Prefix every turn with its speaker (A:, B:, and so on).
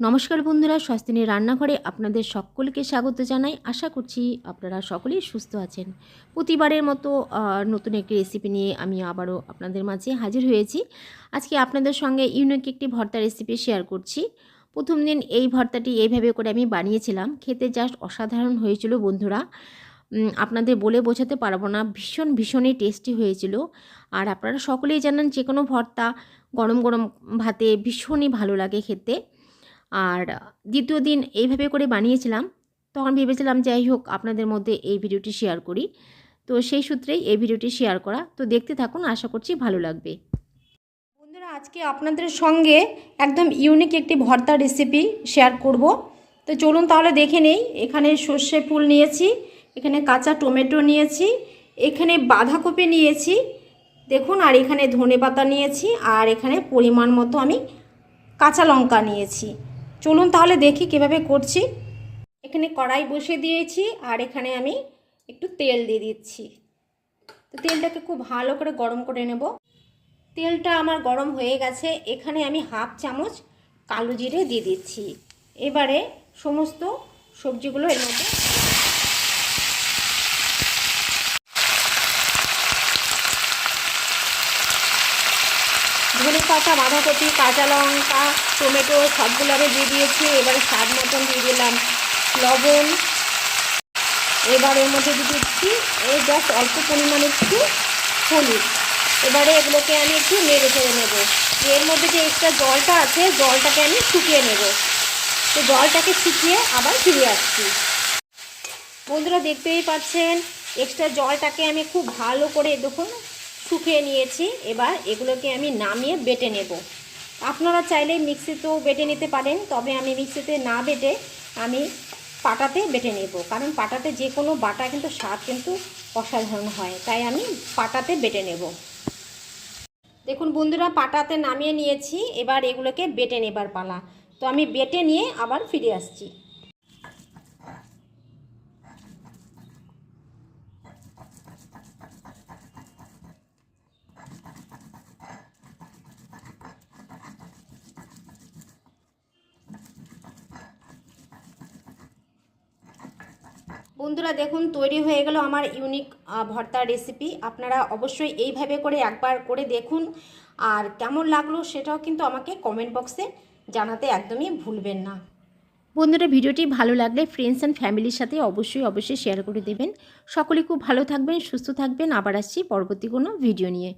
A: নমস্কার বন্ধুরা স্বস্তিনী রান্নাঘরে আপনাদের সকলকে স্বাগত জানাই। আশা করছি আপনারা সকলেই সুস্থ আছেন। প্রতিবারের মতো নতুন একটি রেসিপি নিয়ে আমি আবারও আপনাদের মাঝে হাজির হয়েছি। আজকে আপনাদের সঙ্গে ইউনিক একটি ভর্তা রেসিপি শেয়ার করছি। প্রথম দিন এই ভর্তাটি এইভাবে করে আমি বানিয়েছিলাম। খেতে জাস্ট অসাধারণ হয়েছিল বন্ধুরা। আপনাদের বলে বোঝাতে পারব না, ভীষণ, ভীষণই টেস্টি হয়েছিল। আর আপনারা সকলেই জানেন যে কোনো ভর্তা গরম গরম ভাতে ভীষণই ভালো লাগে খেতে। আর দ্বিতীয় দিন এইভাবে করে বানিয়েছিলাম, তখন ভেবেছিলাম যাই হোক আপনাদের মধ্যে এই ভিডিওটি শেয়ার করি। তো সেই সূত্রেই এই ভিডিওটি শেয়ার করা। তো দেখতে থাকুন, আশা করছি ভালো লাগবে। বন্ধুরা, আজকে আপনাদের সঙ্গে একদম ইউনিক একটি ভর্তা রেসিপি শেয়ার করব। তো চলুন তাহলে দেখে নেই, এখানে সর্ষে ফুল নিয়েছি, এখানে কাঁচা টমেটো নিয়েছি, এখানে বাঁধাকপি নিয়েছি, দেখুন, আর এখানে ধনে পাতা নিয়েছি, আর এখানে পরিমাণ মতো আমি কাঁচা লঙ্কা নিয়েছি। চলুন তাহলে দেখি কীভাবে করছি। এখানে কড়াই বসে দিয়েছি আর এখানে আমি একটু তেল দিয়ে দিচ্ছি। তো তেলটাকে খুব ভালো করে গরম করে নেব। তেলটা আমার গরম হয়ে গেছে। এখানে আমি হাফ চামচ কালো জিরে দিয়ে দিচ্ছি। এবারে সমস্ত সবজিগুলো এর মধ্যে ধনে পাতা, বাঁধাকপি, কাঁচা লঙ্কা, টমেটো সবগুলো আমি দিয়ে দিয়েছি। এবারে স্বাদ মতন দিয়ে দিলাম লবণ। এবার এর মধ্যে দিয়ে দিচ্ছি, এই জাস্ট অল্প পরিমাণে একটু হলুদ। এবারে এগুলোকে আমি একটু নেড়ে চেড়ে নেব। এর মধ্যে যে এক্সট্রা জলটা আছে, জলটাকে আমি শুকিয়ে নেব। তো জলটাকে শুকিয়ে আবার ফিরে আসছি। বন্ধুরা দেখতেই পাচ্ছেন এক্সট্রা জলটাকে আমি খুব ভালো করে দেখুন শুকিয়ে নিয়েছি। এবার এগুলোকে আমি নামিয়ে বেটে নেব। আপনারা চাইলে মিক্সিতেও বেটে নিতে পারেন, তবে আমি মিক্সিতে না বেটে আমি পাটাতে বেটে নেব। কারণ পাটাতে যে কোনো বাটা কিন্তু স্বাদ কিন্তু অসাধারণ হয়, তাই আমি পাটাতে বেটে নেব। দেখুন বন্ধুরা, পাটাতে নামিয়ে নিয়েছি। এবার এগুলোকে বেটে নেবার পালা। তো আমি বেটে নিয়ে আবার ফিরে আসছি। বন্ধুরা দেখুন, তৈরি হয়ে গেল আমার ইউনিক ভর্তার রেসিপি আপনারা অবশ্যই এইভাবে করে একবার করে দেখুন। আর কেমন লাগল সেটাও কিন্তু আমাকে কমেন্ট বক্সে জানাতে একদমই ভুলবেন না। বন্ধুরা, ভিডিওটি ভালো লাগলে ফ্রেন্ডস অ্যান্ড ফ্যামিলির সাথে অবশ্যই অবশ্যই শেয়ার করে দেবেন। সকলে খুব ভালো থাকবেন, সুস্থ থাকবেন। আবার আসছি পরবর্তী কোনো ভিডিও নিয়ে।